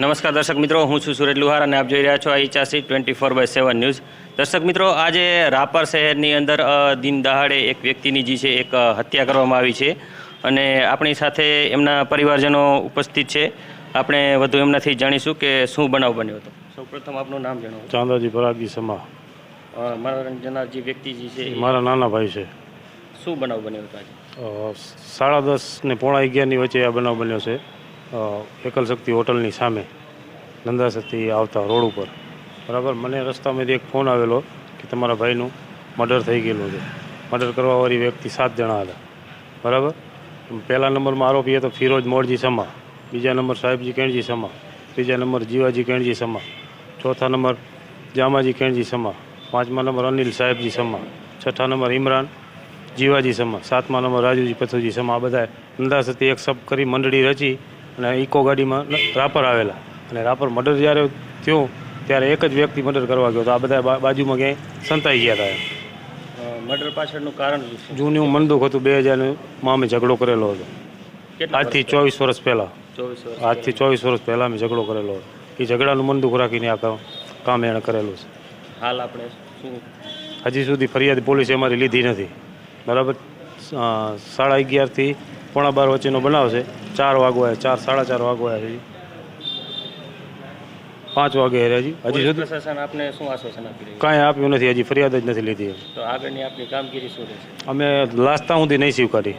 નમસ્કાર દર્શક મિત્રો હું છું સુરજ લુહાર અને આપ જોઈ રહ્યા છો આઈચાસી twenty four by seven news. દર્શક મિત્રો આજે રાપર શહેરની અંદર દિન દહાડે એક વ્યક્તિની જે છે એક હત્યા કરવામાં આવી છે અને આપણી સાથે એમના પરિવારજનો ઉપસ્થિત છે. આપણે વધુ એમનાથી જાણીશું કે શું બનાવ બન્યો હતો. સૌપ્રથમ આપનું નામ જણાવો. ચાંદાજી પરાગી સમા. અ, મનોરંજનના જે વ્યક્તિ જે છે મારા નાના ભાઈ છે. શું બનાવ બન્યો હતો આજે? સાડા દસ ને પોણા અગિયારની વચ્ચે આ બનાવ બન્યો છે. એકલ શક્તિ હોટલની સામે નંદાસરથી આવતા રોડ ઉપર. બરાબર? મને રસ્તામાંથી એક ફોન આવેલો કે તમારા ભાઈનું મર્ડર થઈ ગયેલું છે. મર્ડર કરવાવાળી વ્યક્તિ સાત જણા હતા. બરાબર? પહેલા નંબરમાં આરોપી હતો ફિરોજ મોરજી સમા, બીજા નંબર સાહેબજી કેણજી સમા, ત્રીજા નંબર જીવાજી કેણજી સમા, ચોથા નંબર જામાજી કેણજી સમા, પાંચમા નંબર અનિલ સાહેબજી સમા, છઠ્ઠા નંબર ઇમરાન જીવાજી સમા, સાતમા નંબર રાજુજી પથુજી સમા. આ બધા અંદાજથી એક સબ કરી મંડળી રચી અને ઇકો ગાડીમાં રાપર આવેલા. અને રાપર મર્ડર જ્યારે થયું ત્યારે એક જ વ્યક્તિ મર્ડર કરવા ગયો તો આ બધા બાજુમાં ક્યાંય સંતાઈ ગયા હતા. મર્ડર પાછળનું કારણ? જૂનું મનદુખ હતું. બે હજારમાં અમે ઝઘડો કરેલો હતો. આજથી ચોવીસ વર્ષ પહેલાં. ચોવીસ આજથી ચોવીસ વર્ષ પહેલાં અમે ઝઘડો કરેલો હતો. એ ઝઘડાનું મનદુખ રાખીને આ કામ કામ એણે કરેલું છે. હાલ આપણે શું? હજી સુધી ફરિયાદ પોલીસે અમારી લીધી નથી. બરાબર? સાડા અગિયારથી પોણા બાર વચ્ચેનો બનાવ છે. ચાર વાગવા ચાર સાડા ચાર વાગવા હજી. પાંચ વાગે હજી. હજી સુધી? પ્રશાસન આપને શું આશ્વાસન આપી કાંઈ આપ્યું નથી હજી ફરિયાદ જ નથી લીધી. તો આગળની આપની કામગીરી શું રહેશે? અમે લાસ્તા સુધી નહીં સ્વીકારી.